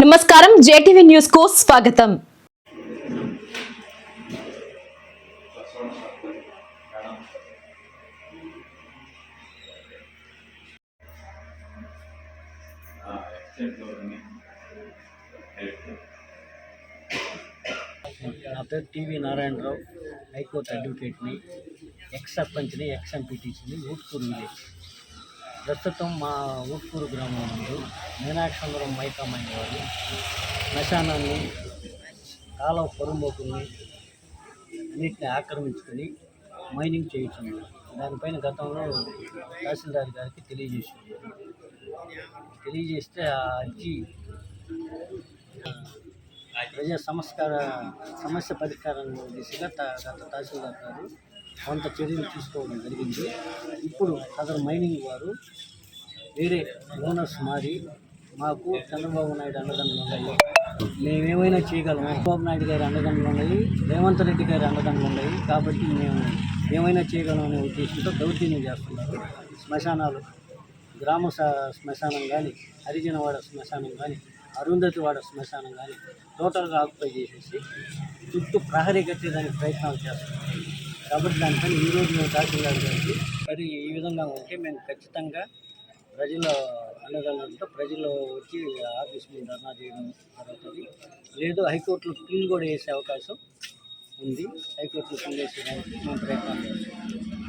నమస్కారం జేటీవీ న్యూస్కు స్వాగతం. నా పేరు టీవీ నారాయణరావు హైకోర్టు అడ్వకేట్ని ఎక్స్ సర్పంచ్ని ఎక్స్ ఎంపీటీసీని ఊట్కూరు విలేజ్ ప్రస్తుతం మా ఊట్కూరు గ్రామం నందు మీనాక్షందరం మైకమైన వారు. శ్మశానాన్ని కాలం పొరుంబోకుల్ని అన్నిటిని ఆక్రమించుకొని మైనింగ్ చేయించింది. దానిపైన గతంలో తహసీల్దార్ గారికి తెలియజేసింది. తెలియజేస్తే ఆ అర్జీ ప్రజా సంస్కార సమస్య పరిష్కారం దిశగా గత తహసీల్దార్ గారు కొంత చర్యలు తీసుకోవడం జరిగింది. ఇప్పుడు సదర్ మైనింగ్ వారు వేరే ఓనర్స్ మారి మాకు చంద్రబాబు నాయుడు అండదండలు ఉన్నాయి. మేమేమైనా చేయగలము? చంద్రబాబు నాయుడు గారి అండదండలు ఉన్నాయి రేవంత్ రెడ్డి గారి అండదండలు ఉన్నాయి. కాబట్టి మేము ఏమైనా చేయగలం అనే ఉద్దేశంతో దౌర్జన్యం చేస్తున్నారు. శ్మశానాలు గ్రామ శ్మశానం కానీ హరిజనవాడ శ్మశానం కానీ అరుంధతివాడ శ్మశానం కానీ టోటల్గా ఆక్యుపై చేసేసి చుట్టూ ప్రహరీ కట్టేదానికి ప్రయత్నాలు చేస్తున్నారు. కాబట్టి దానిపైన ఈరోజు మేము తహసీల్దార్ గారికి మరి ఈ విధంగా ఉంటే మేము ఖచ్చితంగా ప్రజల అన్నదానంతో ప్రజలు వచ్చి ఆఫీస్ మీద ధర్నా చేయడం జరుగుతుంది. లేదు హైకోర్టులో పిల్ కూడా వేసే అవకాశం ఉంది. హైకోర్టులో పిల్ వేసేదానికి మేము ప్రయత్నం చేస్తాం